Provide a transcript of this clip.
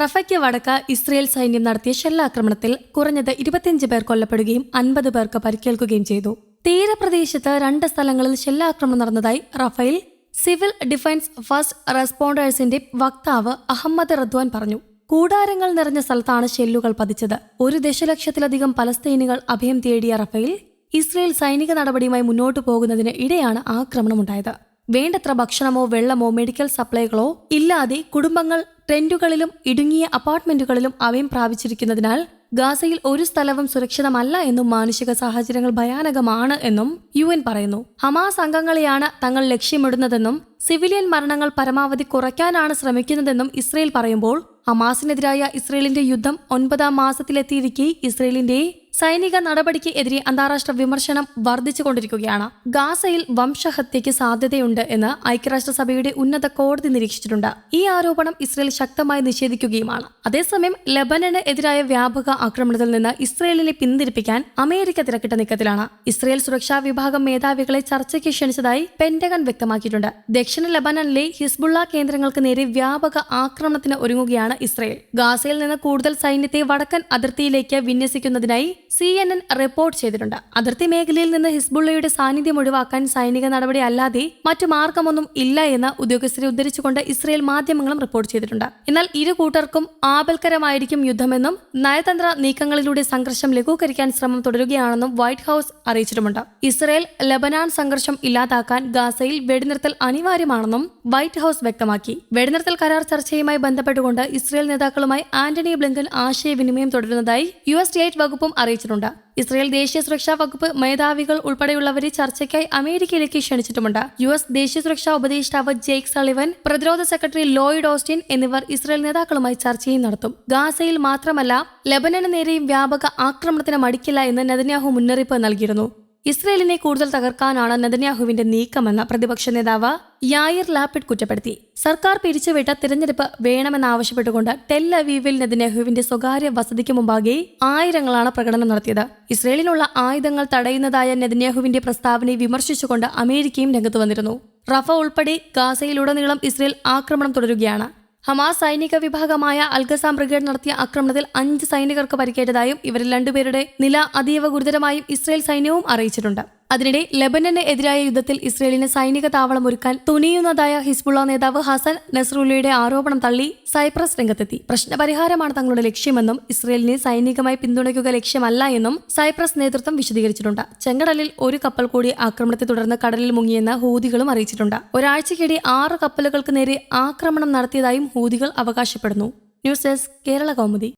റഫയ്ക്ക് വടക്ക് ഇസ്രയേൽ സൈന്യം നടത്തിയ ഷെല്ലാക്രമണത്തിൽ കുറഞ്ഞത് ഇരുപത്തിയഞ്ച് പേർ കൊല്ലപ്പെടുകയും അൻപത് പേർക്ക് പരിക്കേൽക്കുകയും ചെയ്തു. തീരപ്രദേശത്ത് രണ്ട് സ്ഥലങ്ങളിൽ ഷെല്ലാക്രമണം നടന്നതായി റഫേൽ സിവിൽ ഡിഫൻസ് ഫസ്റ്റ് റെസ്പോണ്ടേഴ്സിന്റെ വക്താവ് അഹമ്മദ് റദ്വാൻ പറഞ്ഞു. കൂടാരങ്ങൾ നിറഞ്ഞ സ്ഥലത്താണ് ഷെല്ലുകൾ പതിച്ചത്. ഒരു ദശലക്ഷത്തിലധികം പലസ്തീനികൾ അഭയം തേടിയ റഫേൽ ഇസ്രയേൽ സൈനിക നടപടിയുമായി മുന്നോട്ടു പോകുന്നതിന് ഇടെയാണ് ആക്രമണമുണ്ടായത്. വേണ്ടത്ര ഭക്ഷണമോ വെള്ളമോ മെഡിക്കൽ സപ്ലൈകളോ ഇല്ലാതെ കുടുംബങ്ങൾ ടെന്റുകളിലും ഇടുങ്ങിയ അപ്പാർട്ട്മെന്റുകളിലും അവയം പ്രാപിച്ചിരിക്കുന്നതിനാൽ ഗാസയിൽ ഒരു സ്ഥലവും സുരക്ഷിതമല്ല എന്നും മാനുഷിക സാഹചര്യങ്ങൾ ഭയാനകമാണ് എന്നും യു എൻ പറയുന്നു. ഹമാസ് അംഗങ്ങളെയാണ് തങ്ങൾ ലക്ഷ്യമിടുന്നതെന്നും സിവിലിയൻ മരണങ്ങൾ പരമാവധി കുറയ്ക്കാനാണ് ശ്രമിക്കുന്നതെന്നും ഇസ്രയേൽ പറയുമ്പോൾ ഹമാസിനെതിരായ ഇസ്രയേലിന്റെ യുദ്ധം ഒൻപതാം മാസത്തിലെത്തിയിരിക്കെ ഇസ്രയേലിന്റെ സൈനിക നടപടിക്ക് എതിരെ അന്താരാഷ്ട്ര വിമർശനം വർദ്ധിച്ചുകൊണ്ടിരിക്കുകയാണ്. ഗാസയിൽ വംശഹത്യയ്ക്ക് സാധ്യതയുണ്ട് എന്ന് ഐക്യരാഷ്ട്രസഭയുടെ ഉന്നത കോടതി നിരീക്ഷിച്ചിട്ടുണ്ട്. ഈ ആരോപണം ഇസ്രയേൽ ശക്തമായി നിഷേധിക്കുകയുമാണ്. അതേസമയം ലബനന് എതിരായ വ്യാപക ആക്രമണത്തിൽ നിന്ന് ഇസ്രയേലിനെ പിന്തിരിപ്പിക്കാൻ അമേരിക്ക തിരക്കിട്ട നീക്കത്തിലാണ്. ഇസ്രയേൽ സുരക്ഷാ വിഭാഗം മേധാവികളെ ചർച്ചയ്ക്ക് ക്ഷണിച്ചതായി പെന്റഗൺ വ്യക്തമാക്കിയിട്ടുണ്ട്. ദക്ഷിണ ലബനനിലെ ഹിസ്ബുള്ള കേന്ദ്രങ്ങൾക്ക് നേരെ വ്യാപക ആക്രമണത്തിന് ഒരുങ്ങുകയാണ് ഇസ്രയേൽ. ഗാസയിൽ നിന്ന് കൂടുതൽ സൈന്യത്തെ വടക്കൻ അതിർത്തിയിലേക്ക് വിന്യസിക്കുന്നതിനായി സി എൻ എൻ റിപ്പോർട്ട് ചെയ്തിട്ടുണ്ട്. അതിർത്തി മേഖലയിൽ നിന്ന് ഹിസ്ബുള്ളയുടെ സാന്നിധ്യം ഒഴിവാക്കാൻ സൈനിക നടപടി അല്ലാതെ മറ്റു മാർഗമൊന്നും ഇല്ല എന്ന് ഉദ്യോഗസ്ഥരെ ഉദ്ധരിച്ചുകൊണ്ട് ഇസ്രയേൽ മാധ്യമങ്ങളും റിപ്പോർട്ട് ചെയ്തിട്ടുണ്ട്. എന്നാൽ ഇരു കൂട്ടർക്കും ആപൽക്കരമായിരിക്കും യുദ്ധമെന്നും നയതന്ത്ര നീക്കങ്ങളിലൂടെ സംഘർഷം ലഘൂകരിക്കാൻ ശ്രമം തുടരുകയാണെന്നും വൈറ്റ് ഹൌസ് അറിയിച്ചിട്ടുമുണ്ട്. ഇസ്രയേൽ ലബനാൻ സംഘർഷം ഇല്ലാതാക്കാൻ ഗാസയിൽ വെടിനിർത്തൽ അനിവാര്യമാണെന്നും വൈറ്റ് ഹൌസ് വ്യക്തമാക്കി. വെടിനിർത്തൽ കരാർ ചർച്ചയുമായി ബന്ധപ്പെട്ടുകൊണ്ട് ഇസ്രയേൽ നേതാക്കളുമായി ആന്റണി ബ്ലിങ്കൻ ആശയവിനിമയം തുടരുന്നതായി യു എസ് സ്റ്റേറ്റ് വകുപ്പും അറിയിച്ചിട്ടുണ്ട്. ഇസ്രയേൽ ദേശീയ സുരക്ഷാ വകുപ്പ് മേധാവികൾ ഉൾപ്പെടെയുള്ളവരെ ചർച്ചയ്ക്കായി അമേരിക്കയിലേക്ക് ക്ഷണിച്ചിട്ടുമുണ്ട്. യു എസ് ദേശീയ സുരക്ഷാ ഉപദേഷ്ടാവ് ജെയ്ക് സളിവൻ പ്രതിരോധ സെക്രട്ടറി ലോയിഡ് ഓസ്റ്റിൻ എന്നിവർ ഇസ്രയേൽ നേതാക്കളുമായി ചർച്ചയും നടത്തും. ഗാസയിൽ മാത്രമല്ല ലബനന് നേരെയും വ്യാപക ആക്രമണത്തിന് മടിക്കില്ല എന്ന് നെതന്യാഹു മുന്നറിയിപ്പ് നൽകിയിരുന്നു. ഇസ്രയേലിനെ കൂടുതൽ തകർക്കാനാണ് നെതന്യാഹുവിന്റെ നീക്കമെന്ന് പ്രതിപക്ഷ നേതാവ് യായിർ ലാപ്പിഡ് കുറ്റപ്പെടുത്തി. സർക്കാർ പിരിച്ചുവിട്ട തിരഞ്ഞെടുപ്പ് വേണമെന്നാവശ്യപ്പെട്ടുകൊണ്ട് ടെൽ അവീവിൽ നെതന്യാഹുവിന്റെ സ്വകാര്യ വസതിക്ക് മുമ്പാകെ ആയിരങ്ങളാണ് പ്രകടനം നടത്തിയത്. ഇസ്രയേലിനുള്ള ആയുധങ്ങൾ തടയുന്നതായ നെതന്യാഹുവിന്റെ പ്രസ്താവനയെ വിമർശിച്ചുകൊണ്ട് അമേരിക്കയും രംഗത്ത് വന്നിരുന്നു. റഫ ഉൾപ്പെടെ ഗാസയിലുടനീളം ഇസ്രയേൽ ആക്രമണം തുടരുകയാണ്. ഹമാസ് സൈനിക വിഭാഗമായ അൽഗസാം ബ്രിഗേഡ് നടത്തിയ ആക്രമണത്തിൽ അഞ്ച് സൈനികർക്ക് പരിക്കേറ്റതായും ഇവരിൽ രണ്ടുപേരുടെ നില അതീവ ഗുരുതരമായും ഇസ്രയേൽ സൈന്യവും അറിയിച്ചിട്ടുണ്ട്. അതിനിടെ ലബനന് എതിരായ യുദ്ധത്തിൽ ഇസ്രയേലിന് സൈനിക താവളം ഒരുക്കാൻ തുനിയുന്നതായ ഹിസ്ബുള്ള നേതാവ് ഹസൻ നസ്രുല്ലയുടെ ആരോപണം തള്ളി സൈപ്രസ് രംഗത്തെത്തി. പ്രശ്നപരിഹാരമാണ് തങ്ങളുടെ ലക്ഷ്യമെന്നും ഇസ്രയേലിനെ സൈനികമായി പിന്തുണയ്ക്കുക ലക്ഷ്യമല്ല എന്നും സൈപ്രസ് നേതൃത്വം വിശദീകരിച്ചിട്ടുണ്ട്. ചെങ്കടലിൽ ഒരു കപ്പൽ കൂടി ആക്രമണത്തെ തുടർന്ന് കടലിൽ മുങ്ങിയെന്ന് ഹൂതികളും അറിയിച്ചിട്ടുണ്ട്. ഒരാഴ്ചയ്ക്കിടെ ആറ് കപ്പലുകൾക്ക് നേരെ ആക്രമണം നടത്തിയതായും ഹൂതികൾ അവകാശപ്പെടുന്നു. News desk Kerala Kaumudi.